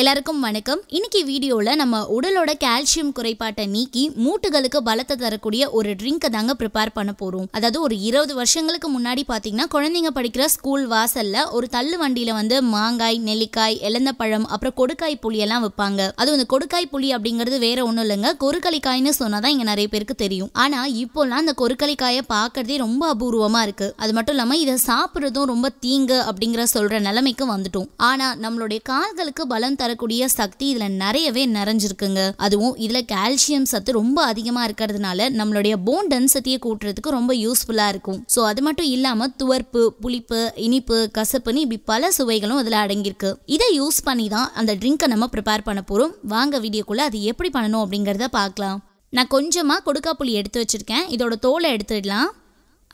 எல்லாருக்கும் வணக்கம். இன்னைக்கு வீடியோவில் நம்ம உடலோட கால்சியம் குறைபாட்டை நீக்கி மூட்டுகளுக்கு பலத்தை தரக்கூடிய ஒரு ட்ரிங்கை தாங்க ப்ரிப்பேர் பண்ண போகிறோம் அதாவது ஒரு இருபது வருஷங்களுக்கு முன்னாடி பார்த்தீங்கன்னா குழந்தைங்க படிக்கிற ஸ்கூல் வாசல்ல ஒரு தள்ளு வண்டியில் வந்து மாங்காய் நெல்லிக்காய் எலந்தப்பழம் அப்புறம் கொடுக்காய் புளியெல்லாம் வைப்பாங்க. அதுவும் இந்த கொடுக்காய் புளி அப்படிங்கிறது வேற ஒன்றும் இல்லைங்க. கொருக்களிக்காய்னு சொன்னாதான் இங்கே நிறைய பேருக்கு தெரியும். ஆனால் இப்போலாம் அந்த கொருக்களிக்காயை பார்க்கறதே ரொம்ப அபூர்வமாக இருக்கு. அது மட்டும் இல்லாமல் இதை சாப்பிட்றதும் ரொம்ப தீங்கு அப்படிங்கிற சொல்கிற நிலைமைக்கு வந்துட்டோம். ஆனால் நம்மளுடைய கால்களுக்கு பலம் தரக்கூடிய சக்தி இதில் நிறையவே நிறைஞ்சிருக்குங்க. அதுவும் இதில் கால்சியம் சத்து ரொம்ப அதிகமாக இருக்கிறதுனால நம்மளுடைய போன் டென்சிட்டியை கூட்டுறதுக்கு ரொம்ப யூஸ்ஃபுல்லாக இருக்கும். ஸோ அது மட்டும் இல்லாமல் துவர்ப்பு புளிப்பு இனிப்பு கசப்புன்னு இப்படி பல சுவைகளும் அதில் அடங்கியிருக்கு. இதை யூஸ் பண்ணி தான் அந்த ட்ரிங்கை நம்ம ப்ரிப்பேர் பண்ண போகிறோம் வாங்க வீடியோக்குள்ளே அது எப்படி பண்ணணும் அப்படிங்கிறத பார்க்கலாம். நான் கொஞ்சமாக கொடுக்கா புளி எடுத்து வச்சுருக்கேன். இதோட தோலை எடுத்துடலாம்.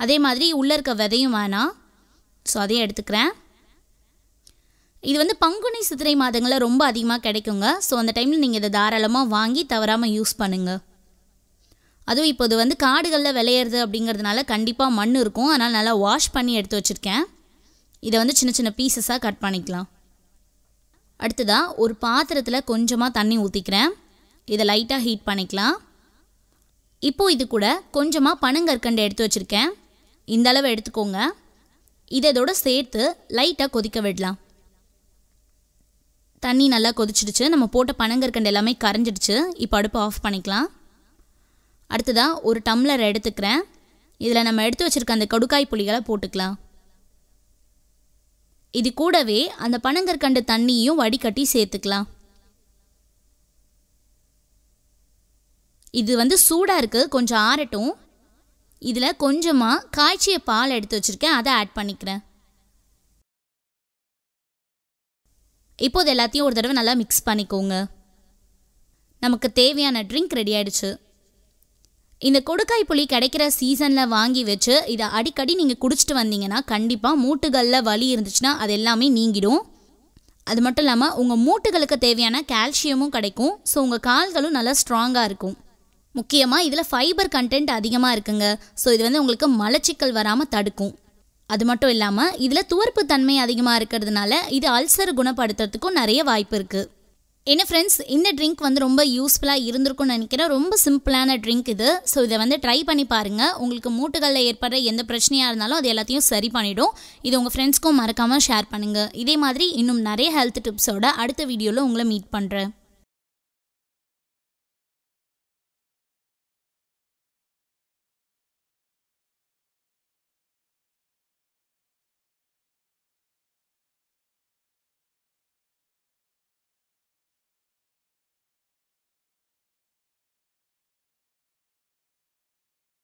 அதே மாதிரி உள்ளே இருக்க விதையும் வேணாம். ஸோ அதையும் எடுத்துக்கிறேன். இது வந்து பங்குனி சித்திரை மாதங்களில் ரொம்ப அதிகமாக கிடைக்குங்க. ஸோ அந்த டைமில் நீங்கள் இதை தாராளமாக வாங்கி தவறாமல் யூஸ் பண்ணுங்க. அதுவும் இப்போ இது வந்து காடுகளில் விளையிறது அப்படிங்கிறதுனால கண்டிப்பாக மண் இருக்கும். அதனால் நல்லா வாஷ் பண்ணி எடுத்து வச்சுருக்கேன். இதை வந்து சின்ன சின்ன பீசஸாக கட் பண்ணிக்கலாம். அடுத்ததாக ஒரு பாத்திரத்தில் கொஞ்சமாக தண்ணி ஊற்றிக்கிறேன் இதை லைட்டாக ஹீட் பண்ணிக்கலாம். இப்போது இது கூட கொஞ்சமாக பனங்கற்கண்டு எடுத்து வச்சுருக்கேன். இந்த அளவு எடுத்துக்கோங்க. இதோட சேர்த்து லைட்டாக கொதிக்க விடலாம். தண்ணி நல்லா கொதிச்சிடுச்சு. நம்ம போட்ட பனங்கற்கண்டு எல்லாமே கரைஞ்சிடுச்சு. இப்போ அடுப்பு ஆஃப் பண்ணிக்கலாம். அடுத்ததாக ஒரு டம்ளர் எடுத்துக்கிறேன். இதில் நம்ம எடுத்து வச்சுருக்க அந்த கடுக்காய் புளிகளை போட்டுக்கலாம். இது கூடவே அந்த பனங்கற்கண்டு தண்ணியும் வடிகட்டி சேர்த்துக்கலாம். இது வந்து சூடாக இருக்குது கொஞ்சம் ஆறட்டும். இதில் கொஞ்சமாக காய்ச்சிய பால் எடுத்து வச்சுருக்கேன். அதை ஆட் பண்ணிக்கிறேன். இப்போது எல்லாத்தையும் ஒரு தடவை நல்லா மிக்ஸ் பண்ணிக்கோங்க. நமக்கு தேவையான ட்ரிங்க் ரெடி ஆயிடுச்சு. இந்த கொடுக்காய் புளி கிடைக்கிற சீசனில் வாங்கி வச்சு இதை அடிக்கடி நீங்கள் குடிச்சிட்டு வந்தீங்கன்னா கண்டிப்பாக மூட்டுகளில் வலி இருந்துச்சுன்னா அது எல்லாமே நீங்கிடும். அது மட்டும் இல்லாமல் உங்கள் மூட்டுகளுக்கு தேவையான கால்சியமும் கிடைக்கும். ஸோ உங்கள் கால்களும் நல்லா ஸ்ட்ராங்காக இருக்கும். முக்கியமாக இதில் ஃபைபர் கண்டென்ட் அதிகமாக இருக்குங்க. ஸோ இது வந்து உங்களுக்கு மலச்சிக்கல் வராமல் தடுக்கும். அது மட்டும் இல்லாமல் இதில் துவர்ப்பு தன்மை அதிகமாக இருக்கிறதுனால இது அல்சர் குணப்படுத்துறதுக்கும் நிறைய வாய்ப்பு இருக்குது என்ன ஃப்ரெண்ட்ஸ் இந்த ட்ரிங்க் வந்து ரொம்ப யூஸ்ஃபுல்லாக இருந்திருக்கும்னு நினைக்கிறேன். ரொம்ப சிம்பிளான ட்ரிங்க் இது. ஸோ இதை வந்து ட்ரை பண்ணி பாருங்கள் உங்களுக்கு மூட்டுகளில் ஏற்படுற எந்த பிரச்சனையாக இருந்தாலும் அது எல்லாத்தையும் சரி பண்ணிவிடும் இது உங்கள் ஃப்ரெண்ட்ஸ்க்கும் மறக்காமல் ஷேர் பண்ணுங்கள் இதே மாதிரி இன்னும் நிறைய ஹெல்த் டிப்ஸோட அடுத்த வீடியோவில் உங்களை மீட் பண்ணுறேன்